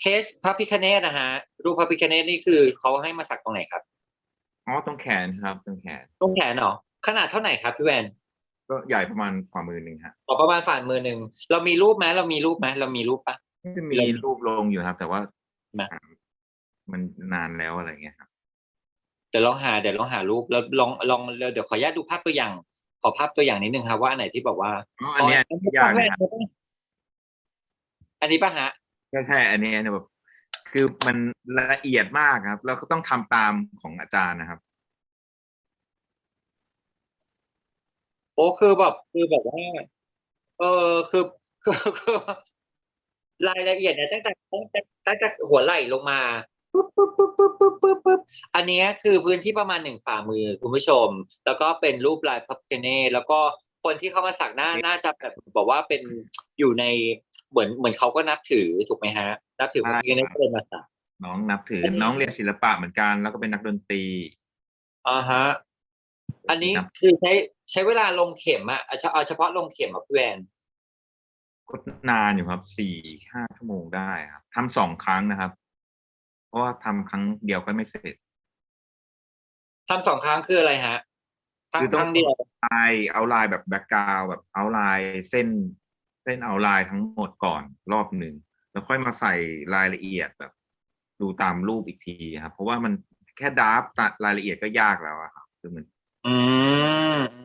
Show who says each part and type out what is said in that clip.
Speaker 1: เคสพระพิคเนตนะฮะรูปพระพิคเนตนี่คือเขาให้มาสักตรงไหนครับ
Speaker 2: อ๋อตรงแขนครับตรงแขน
Speaker 1: ตรงแขนเหรอขนาดเท่าไหร่ครับพี่แวน
Speaker 2: ก็ใหญ่ประมาณฝ่ามือหนึ่งฮะ
Speaker 1: ออกประมาณฝ่ามือหนึ่งเรามีรูปไหมเรามีรูปไหมเรามีรูปปะ
Speaker 2: จะมีรูปลงอยู่ครับ แต่ว่า
Speaker 1: มา
Speaker 2: มันนานแล้วอะไรเงี้ยครับ
Speaker 1: เดี๋ยวลองหาเดี๋ยวลองหารูปแล้วลองลองเดี๋ยวขออนุญาตดูภาพตัวอย่าง ขอภาพตัวอย่างนิดนึงครับว่าอันไหนที่บอกว่า
Speaker 2: อ๋ออันเนี้ยยากนะครับ
Speaker 1: อันนี้ปะฮะ
Speaker 2: ใช่ใช่อันเนี้ยเนี่ยแบบคือมันละเอียดมากครับแล้วก็ต้องทำตามของอาจารย์นะครับ
Speaker 1: โอ้คือแบบคือแบบว่า เออคือคือคือรายละเอียดเนี่ยตั้งแต่ตั้งแต่ตั้งแต่หัวไหล่ลงมาปุ๊บปุ๊บปุ๊บปุ๊บปุ๊บปุ๊บปุ๊บอันเนี้ยคือพื้นที่ประมาณหนึ่งฝ่ามือคุณผู้ชม แล้วก็เป็นรูปลายพับเกเน่แล้วก็คนที่เข้ามาสักหน้าน่าจะแบบบอกว่าเป็นอยู่ใน เหมือนเหมือนเขาก็นับถือถูกไหมฮะ นับถือพับเกเน่ก็เลยมาสัก
Speaker 2: น้องนับถือ
Speaker 1: อันนี้
Speaker 2: น้องเรียนศิลปะเหมือนกันแล้วก็เป็นนักดนตรี
Speaker 1: อ่าฮะอันนี้
Speaker 2: ครับ
Speaker 1: คือใช้ใช้เวลาลงเข็มอะเอาเฉเอาเฉพาะลงเข็มอะพี่แวน
Speaker 2: ก็นานอยู่ครับสี่ห้าชั่วโมงได้ครับทำสองครั้งนะครับ เพราะว่าทำครั้งเดียวก็ไม่เสร็จ
Speaker 1: ทำสองครั้งคืออะไรฮะครั้ง
Speaker 2: คือ
Speaker 1: ค
Speaker 2: ต้อง
Speaker 1: รั้งเดียว
Speaker 2: ลายเอาลายแบบแบ็กกราวแบบเอาลายเส้น เต้นเอาลายทั้งหมดก่อนรอบหนึ่งแล้วค่อยมาใส่รายละเอียดแบบ ดูตามรูปอีกทีครับ เพราะว่ามันแค่ดราฟรายละเอียดก็ยากแล้วอะครับคือมัน
Speaker 1: อืมอื